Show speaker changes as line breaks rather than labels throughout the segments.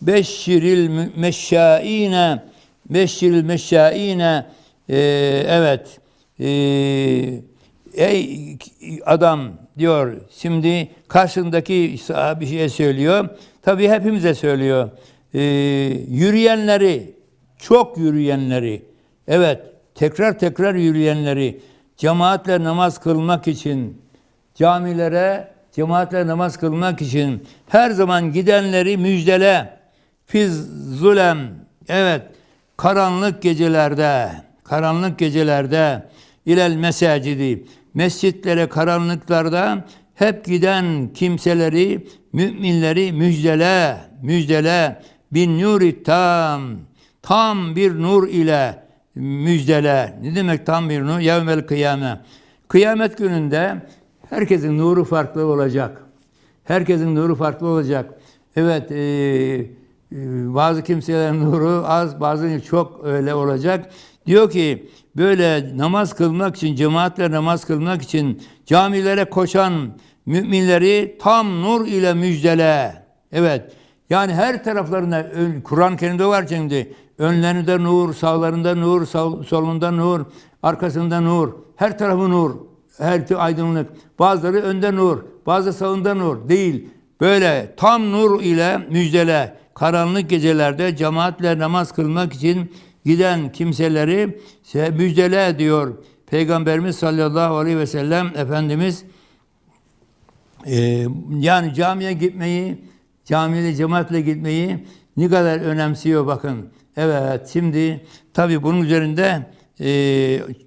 beşşiril mü- meşşaine beşşiril meşşaine evet e, ey adam diyor şimdi karşısındaki sahabe bir şey söylüyor. Tabii hepimize söylüyor. E, yürüyenleri çok yürüyenleri evet tekrar tekrar yürüyenleri cemaatle namaz kılmak için camilere cemaatle namaz kılmak için her zaman gidenleri müjdele. Fiz zulem. Evet. Karanlık gecelerde, karanlık gecelerde ilel mesacidi. Mescitlere karanlıklarda hep giden kimseleri, müminleri müjdele, müjdele. Bin nuri tam. Tam bir nur ile müjdele. Ne demek tam bir nur? Yevmel kıyame. Kıyamet gününde herkesin nuru farklı olacak. Herkesin nuru farklı olacak. Evet, e, e, bazı kimselerin nuru az, bazı çok öyle olacak. Diyor ki böyle namaz kılmak için, cemaatle namaz kılmak için camilere koşan müminleri tam nur ile müjdele. Evet, yani her taraflarında Kur'an-ı Kerim'de var şimdi. Önlerinde nur, sağlarında nur, solunda nur, arkasında nur. Her tarafı nur. Her tür aydınlık. Bazıları önde nur, bazı sağında nur. Değil. Böyle tam nur ile müjdele. Karanlık gecelerde cemaatle namaz kılmak için giden kimseleri se- müjdele diyor. Peygamberimiz sallallahu aleyhi ve sellem Efendimiz ee, yani camiye gitmeyi, camiyle cemaatle gitmeyi ne kadar önemsiyor bakın. Evet şimdi tabi bunun üzerinde e,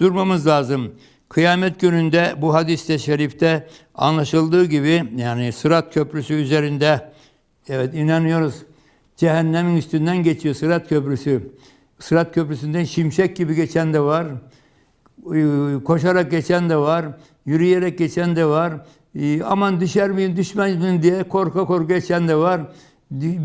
durmamız lazım. Kıyamet gününde bu hadiste şerifte anlaşıldığı gibi yani Sırat Köprüsü üzerinde evet inanıyoruz. Cehennemin üstünden geçiyor Sırat Köprüsü. Sırat Köprüsü'nden şimşek gibi geçen de var e, koşarak geçen de var, yürüyerek geçen de var. E, Aman düşer miyim, düşmez miyim diye korka korka geçen de var.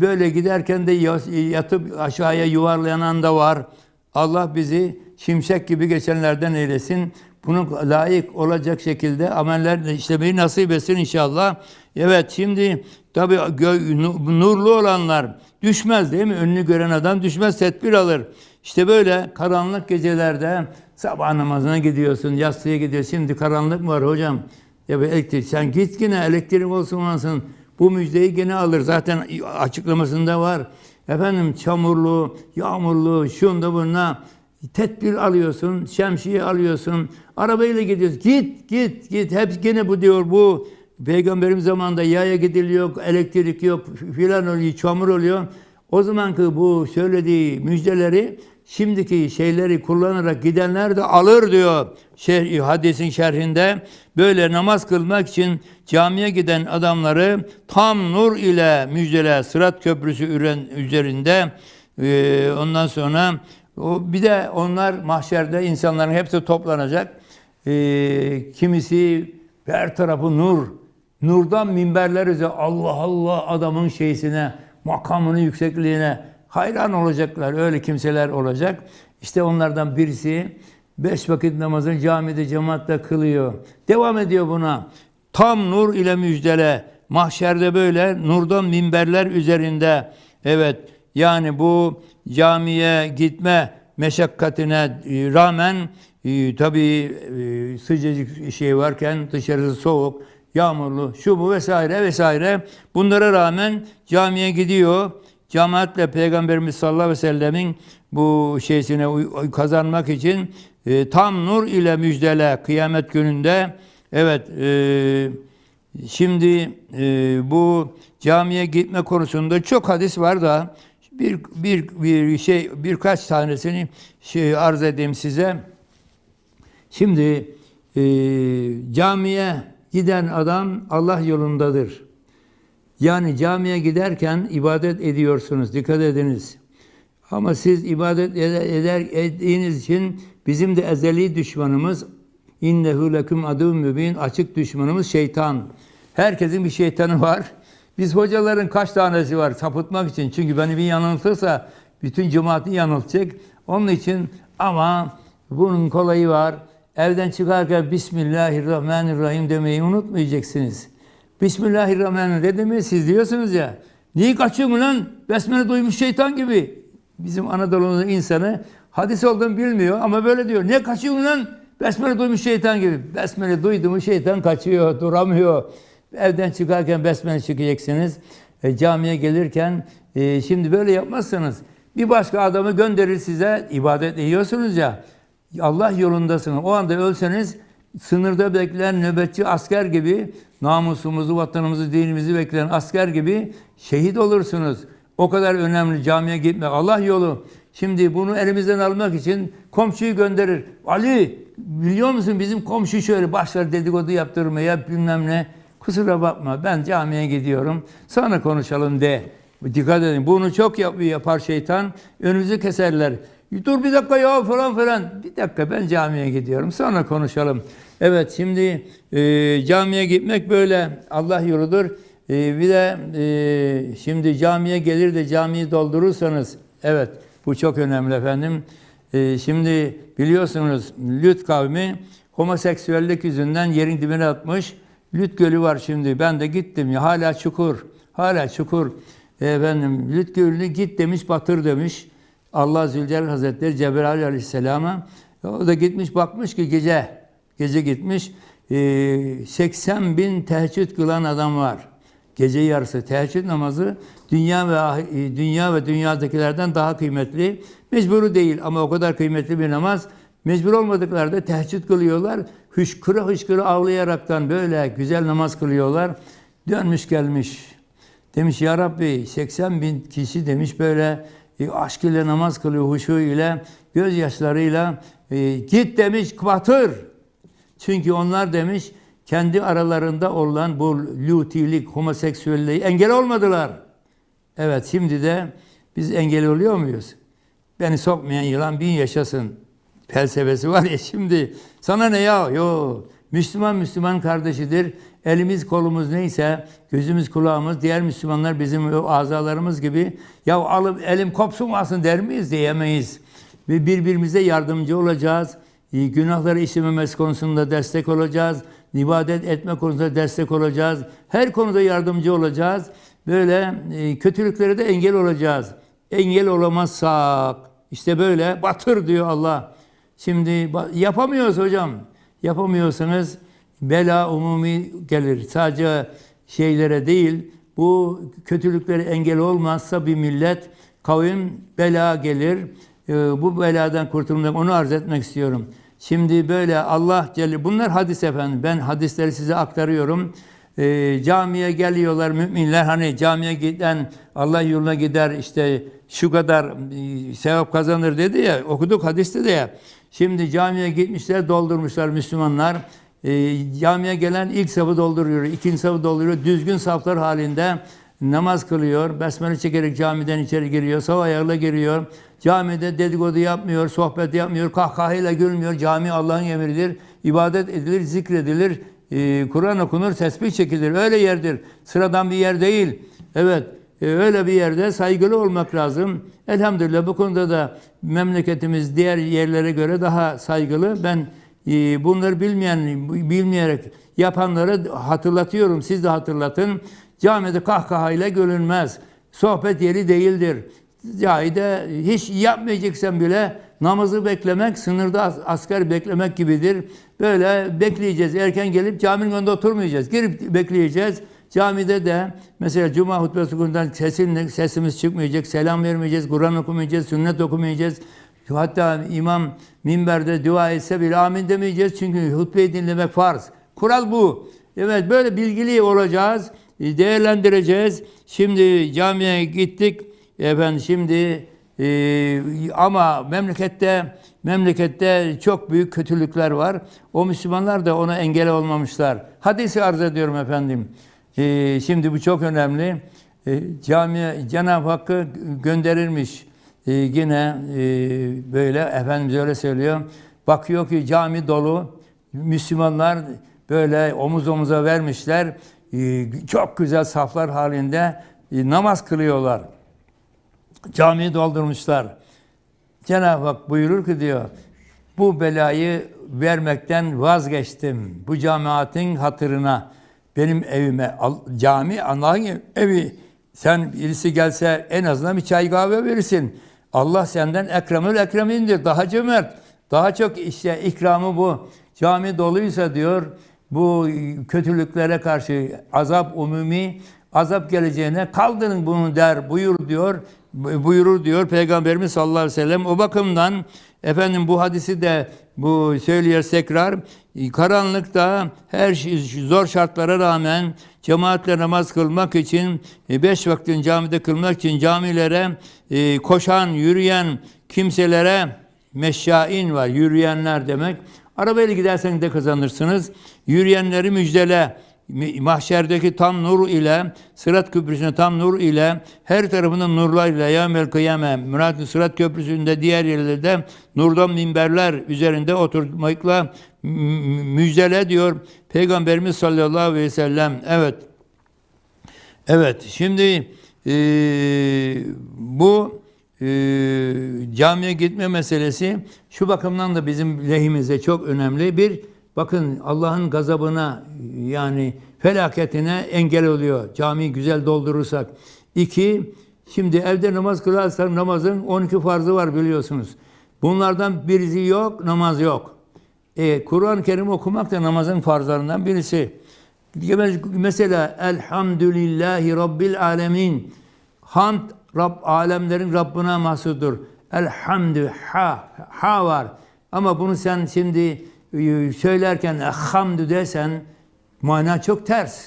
Böyle giderken de yas- yatıp aşağıya yuvarlayan da var. Allah bizi şimşek gibi geçenlerden eylesin. Bunu layık olacak şekilde ameller işlemeyi nasip etsin inşallah. Evet şimdi tabi nurlu olanlar düşmez değil mi? Önünü gören adam düşmez tedbir alır. İşte böyle karanlık gecelerde sabah namazına gidiyorsun, yastığa gidiyorsun. Şimdi karanlık mı var hocam? Ya bir elektrik. Sen git yine elektrik olsun olmasın. Bu müjdeyi gene alır. Zaten açıklamasında var. Efendim çamurlu, yağmurlu, şunda bunda tedbir alıyorsun, şemsiye alıyorsun, arabayla gidiyorsun. Git, git, git. Hep gene bu diyor bu. Peygamberim zamanında yaya gidiliyor, elektrik yok, filan oluyor, çamur oluyor. O zamanki bu söylediği müjdeleri şimdiki şeyleri kullanarak gidenler de alır diyor şer, hadisin şerhinde. Böyle namaz kılmak için camiye giden adamları tam nur ile müjdele Sırat Köprüsü üzerinde ondan sonra o bir de onlar mahşerde insanların hepsi toplanacak. Ee, kimisi her tarafı nur. Nurdan minberler üzere Allah Allah adamın şeysine, makamının yüksekliğine hayran olacaklar. Öyle kimseler olacak. İşte onlardan birisi beş vakit namazın camide cemaatle kılıyor. Devam ediyor buna. Tam nur ile müjdele. Mahşerde böyle nurdan minberler üzerinde. Evet yani bu camiye gitme meşakkatine e, rağmen e, tabii e, sıcacık şey varken dışarısı soğuk, yağmurlu, şu bu vesaire vesaire. Bunlara rağmen camiye gidiyor. Cemaatle Peygamberimiz sallallahu aleyhi ve sellemin bu şeysine kazanmak için e, tam nur ile müjdele kıyamet gününde evet e, şimdi bu camiye gitme konusunda çok hadis var da bir bir bir şey birkaç tanesini şey arz edeyim size. Şimdi e, camiye giden adam Allah yolundadır. Yani camiye giderken ibadet ediyorsunuz. Dikkat ediniz. Ama siz ibadet eder, ettiğiniz için bizim de ezeli düşmanımız innehu lekum aduvun mübin açık düşmanımız şeytan. Herkesin bir şeytanı var. Biz hocaların kaç tanesi var sapıtmak için. Çünkü beni bir yanıltırsa bütün cemaati yanıltacak. Onun için ama bunun kolayı var. Evden çıkarken Bismillahirrahmanirrahim demeyi unutmayacaksınız. Bismillahirrahmanirrahim dedi mi siz diyorsunuz ya. Niye kaçıyorsun lan? Besmele duymuş şeytan gibi. Bizim Anadolu'nun insanı hadis olduğunu bilmiyor ama böyle diyor. Ne kaçıyorsun lan? Besmele duymuş şeytan gibi. Besmele duydu mu şeytan kaçıyor, duramıyor. Evden çıkarken besmele çekeceksiniz. E, camiye gelirken e, şimdi böyle yapmazsanız bir başka adamı gönderir size ibadet ediyorsunuz ya. Allah yolundasınız. O anda ölseniz sınırda bekleyen nöbetçi asker gibi namusumuzu, vatanımızı, dinimizi bekleyen asker gibi şehit olursunuz. O kadar önemli camiye gitmek. Allah yolu. Şimdi bunu elimizden almak için komşuyu gönderir. Ali biliyor musun bizim komşu şöyle başlar dedikodu yaptırmaya bilmem ne. Kusura bakma ben camiye gidiyorum. Sonra konuşalım de. Dikkat edin. Bunu çok yap- yapar şeytan. Önümüzü keserler. Dur bir dakika ya falan falan. Bir dakika ben camiye gidiyorum. Sonra konuşalım. Evet şimdi e, camiye gitmek böyle Allah yoludur. E, bir de e, şimdi camiye gelir de camiyi doldurursanız evet bu çok önemli efendim. E, şimdi biliyorsunuz Lüt kavmi homoseksüellik yüzünden yerin dibine atmış. Lüt Gölü var şimdi. Ben de gittim ya hala çukur. Hala çukur. Efendim Lüt Gölü'nü git demiş batır demiş. Allah Zülcelal Hazretleri Cebrail Aleyhisselam'a. O da gitmiş bakmış ki gece gece gitmiş. Ee, 80 bin teheccüd kılan adam var. Gece yarısı teheccüd namazı dünya ve ah- e, dünya ve dünyadakilerden daha kıymetli. Mecburu değil ama o kadar kıymetli bir namaz. Mecbur olmadıklarda teheccüd kılıyorlar. Hışkıra hışkıra ağlayaraktan böyle güzel namaz kılıyorlar. Dönmüş gelmiş. Demiş ya Rabbi 80 bin kişi demiş böyle e, aşk ile namaz kılıyor huşu ile gözyaşlarıyla e, git demiş batır. Çünkü onlar demiş kendi aralarında olan bu lutilik, homoseksüelliği engel olmadılar. Evet şimdi de biz engel oluyor muyuz? Beni sokmayan yılan bin yaşasın felsefesi var ya şimdi sana ne ya? Yo Müslüman Müslüman kardeşidir. Elimiz kolumuz neyse gözümüz kulağımız diğer Müslümanlar bizim azalarımız gibi ya alıp elim kopsun alsın der miyiz diyemeyiz. Ve birbirimize yardımcı olacağız. Günahları işlememesi konusunda destek olacağız. İbadet etme konusunda destek olacağız. Her konuda yardımcı olacağız. Böyle e, kötülüklere de engel olacağız. Engel olamazsak işte böyle batır diyor Allah. Şimdi yapamıyoruz hocam. Yapamıyorsanız bela umumi gelir. Sadece şeylere değil, bu kötülüklere engel olmazsa bir millet, kavim bela gelir. Ee, bu beladan kurtulmak, onu arz etmek istiyorum. Şimdi böyle Allah Celle, bunlar hadis efendim. Ben hadisleri size aktarıyorum. Ee, camiye geliyorlar müminler hani camiye giden Allah yoluna gider işte şu kadar e, sevap kazanır dedi ya okuduk hadiste de ya. Şimdi camiye gitmişler doldurmuşlar Müslümanlar. E, camiye gelen ilk safı dolduruyor, ikinci safı dolduruyor. Düzgün saflar halinde namaz kılıyor. Besmele çekerek camiden içeri giriyor. Sağ ayakla giriyor. Camide dedikodu yapmıyor, sohbet yapmıyor, kahkahayla gülmüyor. Cami Allah'ın emridir. İbadet edilir, zikredilir. e, Kur'an okunur, tesbih çekilir. Öyle yerdir. Sıradan bir yer değil. Evet. E, öyle bir yerde saygılı olmak lazım. Elhamdülillah bu konuda da memleketimiz diğer yerlere göre daha saygılı. Ben e, bunları bilmeyen, bilmeyerek yapanları hatırlatıyorum. Siz de hatırlatın. Camide kahkahayla görünmez. Sohbet yeri değildir. Cahide hiç yapmayacaksan bile namazı beklemek, sınırda as- asker beklemek gibidir. Böyle bekleyeceğiz. Erken gelip caminin önünde oturmayacağız. Girip bekleyeceğiz. Camide de mesela cuma hutbesi gününden sesin, sesimiz çıkmayacak, selam vermeyeceğiz, Kur'an okumayacağız, sünnet okumayacağız. Hatta imam minberde dua etse bile amin demeyeceğiz çünkü hutbeyi dinlemek farz. Kural bu. Evet böyle bilgili olacağız, değerlendireceğiz. Şimdi camiye gittik. Efendim şimdi e, ama memlekette memlekette çok büyük kötülükler var. O Müslümanlar da ona engel olmamışlar. Hadisi arz ediyorum efendim. E, şimdi bu çok önemli. E, camiye Cenab-ı Hakk'ı gönderirmiş. E, yine e, böyle Efendimiz öyle söylüyor. Bakıyor ki cami dolu. Müslümanlar böyle omuz omuza vermişler. E, çok güzel saflar halinde e, namaz kılıyorlar. Camiyi doldurmuşlar. Cenab-ı Hak buyurur ki diyor, bu belayı vermekten vazgeçtim. Bu cemaatin hatırına, benim evime, cami Allah'ın evi, Sen birisi gelse en azından bir çay kahve verirsin. Allah senden ekremül ekremindir. Daha cömert. Daha çok işte ikramı bu. Cami doluysa diyor bu kötülüklere karşı azap umumi azap geleceğine kaldırın bunu der buyur diyor buyurur diyor Peygamberimiz sallallahu aleyhi ve sellem. O bakımdan efendim bu hadisi de bu söylüyoruz tekrar. Karanlıkta her şey, zor şartlara rağmen cemaatle namaz kılmak için e, beş vaktin camide kılmak için camilere e, koşan, yürüyen kimselere meşşain var. Yürüyenler demek. Arabayla gidersen de kazanırsınız. Yürüyenleri müjdele mahşerdeki tam nur ile Sırat Köprüsü'ne tam nur ile her tarafının nurlarıyla yevmel kıyame Murat Sırat Köprüsü'nde diğer yerlerde nurdan minberler üzerinde oturmakla müjdele diyor Peygamberimiz sallallahu aleyhi ve sellem. Evet. Evet. Şimdi e, bu e, camiye gitme meselesi şu bakımdan da bizim lehimize çok önemli. Bir Bakın Allah'ın gazabına yani felaketine engel oluyor. Camiyi güzel doldurursak. İki, şimdi evde namaz kılarsak namazın 12 farzı var biliyorsunuz. Bunlardan birisi yok, namaz yok. E, Kur'an-ı Kerim okumak da namazın farzlarından birisi. Mesela Elhamdülillahi Rabbil Alemin. Hamd Rab, alemlerin Rabbına mahsudur. Elhamdü ha, ha var. Ama bunu sen şimdi söylerken hamdü dersen mana çok ters.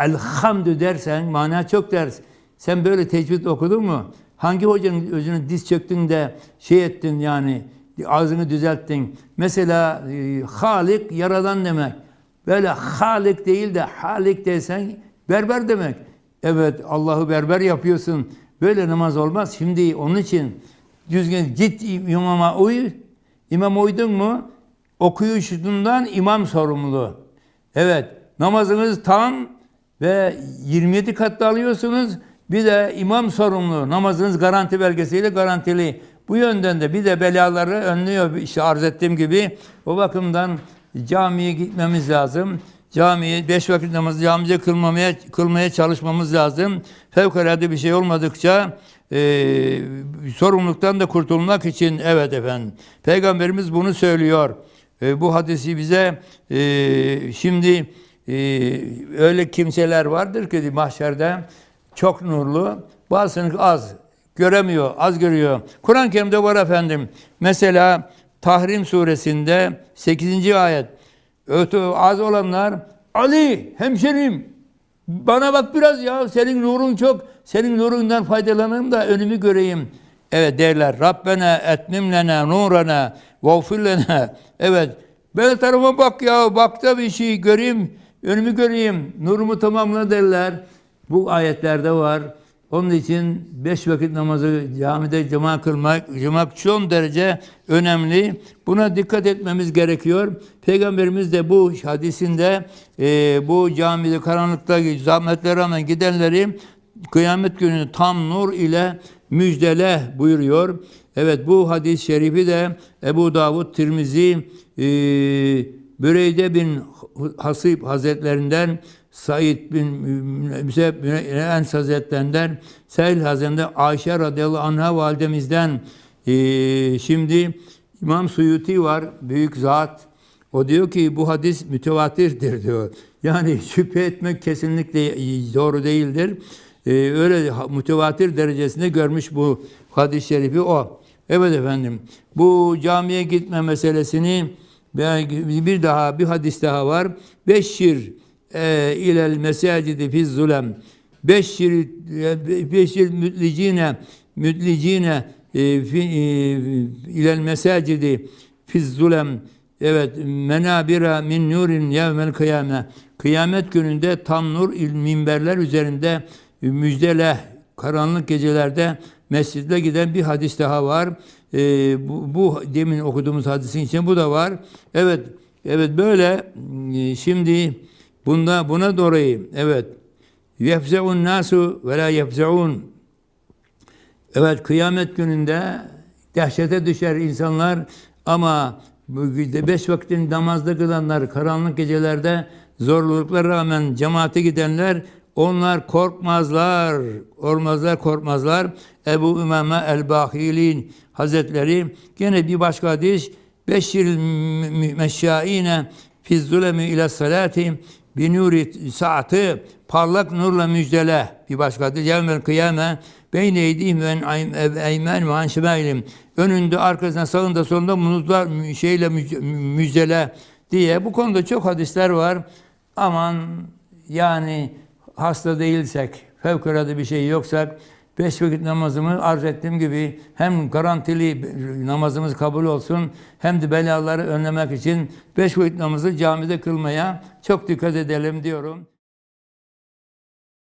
Elhamdü dersen mana çok ters. Sen böyle tecvid okudun mu? Hangi hocanın özünü diz çöktün de şey ettin yani ağzını düzelttin. Mesela e, Halik yaradan demek. Böyle Halik değil de Halik desen berber demek. Evet Allah'ı berber yapıyorsun. Böyle namaz olmaz. Şimdi onun için düzgün git imama uy. İmam uydun mu? Okuyuşundan imam sorumlu. Evet, namazınız tam ve 27 katta alıyorsunuz. Bir de imam sorumlu. Namazınız garanti belgesiyle garantili. Bu yönden de bir de belaları önlüyor. İşte arz ettiğim gibi. O bakımdan camiye gitmemiz lazım. Camiye beş vakit namazı camice kılmamaya, kılmaya çalışmamız lazım. Fevkalade bir şey olmadıkça e, sorumluluktan da kurtulmak için evet efendim. Peygamberimiz bunu söylüyor. E, bu hadisi bize e, şimdi e, öyle kimseler vardır ki mahşerde çok nurlu, bazısını az göremiyor, az görüyor. Kur'an-ı Kerim'de var efendim. Mesela Tahrim suresinde 8. ayet. Ötü az olanlar Ali hemşerim bana bak biraz ya senin nurun çok. Senin nurundan faydalanayım da önümü göreyim. Evet derler. Rabbena etmim lena nurana vağfir lena. Evet. Ben tarafa bak ya. Bak da bir şey göreyim. Önümü göreyim. Nurumu tamamla derler. Bu ayetlerde var. Onun için beş vakit namazı camide cuma kılmak, cuma son derece önemli. Buna dikkat etmemiz gerekiyor. Peygamberimiz de bu hadisinde e, bu camide karanlıkta zahmetlere rağmen gidenleri kıyamet günü tam nur ile müjdele buyuruyor. Evet bu hadis-i şerifi de Ebu Davud Tirmizi e, Büreyde bin Hasib Hazretlerinden Said bin Müseb Ens Hazretlerinden Sehil Hazretlerinden Ayşe radıyallahu anha validemizden e, şimdi İmam Suyuti var büyük zat o diyor ki bu hadis mütevatirdir diyor. Yani şüphe etmek kesinlikle doğru değildir. Ee, öyle mütevatir derecesinde görmüş bu hadis-i şerifi o. Evet efendim. Bu camiye gitme meselesini bir daha bir hadis daha var. Beşşir e, ilel mesacidi fiz zulem. Beşşir e, beşşir mütlicine mütlicine e, fi, e, ilel mesacidi fiz zulem. Evet, menabira min nurin yevmel kıyame. Kıyamet gününde tam nur minberler üzerinde müjdele karanlık gecelerde mescide giden bir hadis daha var. E, bu, bu demin okuduğumuz hadisin için bu da var. Evet, evet böyle e, şimdi bunda buna dolayı evet yefzeun nasu ve la yefzeun Evet kıyamet gününde dehşete düşer insanlar ama beş vaktin namazda kılanlar karanlık gecelerde zorluklara rağmen cemaate gidenler Onlar korkmazlar, olmazlar korkmazlar. Ebu Ümame el-Bahilin Hazretleri. Gene bir başka hadis Beşir meşşaine fi zulemi ile salati bi nuri saati parlak nurla müjdele. Bir başka hadis yevmel kıyame beyne eydihim ve en eymen ve an önünde arkasında sağında solunda muzlar şeyle müj- müjdele diye. Bu konuda çok hadisler var. Aman yani hasta değilsek, fevkalade bir şey yoksak beş vakit namazımı arz ettiğim gibi hem garantili namazımız kabul olsun hem de belaları önlemek için beş vakit namazı camide kılmaya çok dikkat edelim diyorum.